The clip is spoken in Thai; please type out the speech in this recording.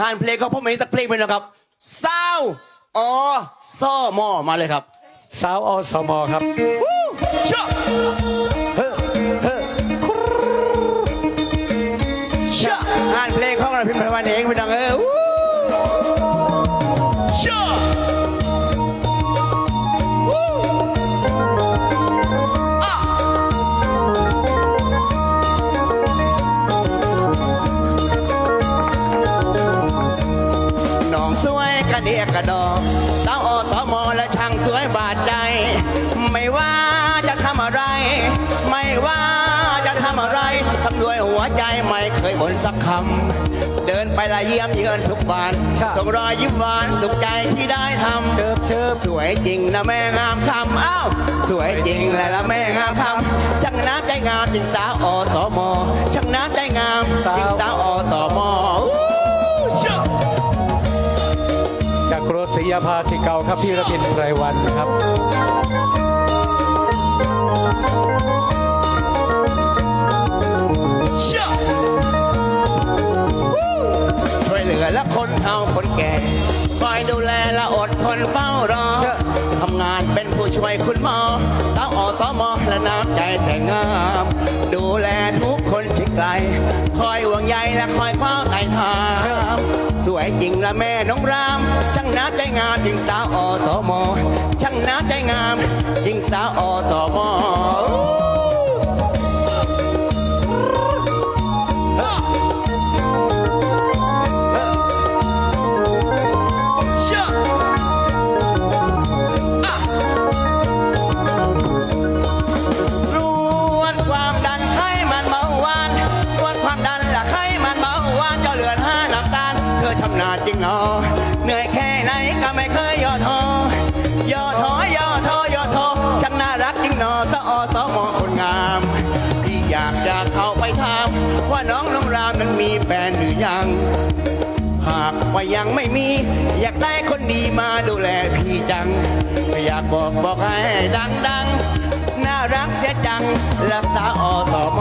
งานเพลงของพ่อเมย์สักเพลงเป็นนะครับเศร้าอซ่อมอมาเลยครับสาวอสมครับเชื่อเฮ้อเฮ้อเชื่องานเพลงของเราพิมพ์ไพวันเองพี่น้องเอ้ยวู้เชื่อวู้ เดียกกระดอกสาวอสมและช่างสวยบาดใจ ไม่ว่าจะทำอะไร ไม่ว่าจะทำอะไรทำด้วยหัวใจไม่เคยบ่นสักคำ เดินไปละเยี่ยมเยือนทุกวันครับส่งรอยยิ้มหวานสุขใจที่ได้ทำเชิบเชิบสวยจริงนะแม่งามคำอ้าวสวยจริงแหละละแม่งามคำช่างน้ำใจงามจริงสาวอสมช่างน้ำใจงามจริงสาว ยาภาสิเกาครับพี่ระพินไพรวันครับช่วยเหลือและคนเฒ่าคนแก่คอยดูแลและอดทนเฝ้ารอทำงานเป็นผู้ช่วยคุณหมอสาวอสมอและน้ำใจแต่งาม ดูแลทุกคนชิดไกล คอยห่วงใยและคอยเฝ้าไต่ถา วยจริงละแม่น้องราม ช่างน่าใจงามจริงสาวอสมช่างน่าใจงามจริงสาวอ เธอชำนาจริงหนอเหนื่อยแค่ไหนก็ไม่เคยย่อท้อย่อท้อย่อท้อย่อท้อช่างน่ารักจริงหนอสอสอมอคนงาม พี่อยากจะเข้าไปถาม ว่าน้องน้องรามนั้นมีแฟนหรือยัง หากว่ายังไม่มี อยากได้คนดีมาดูแลพี่จัง อยากบอกบอกให้ดังดังน่ารักเสียจังรักษาอสม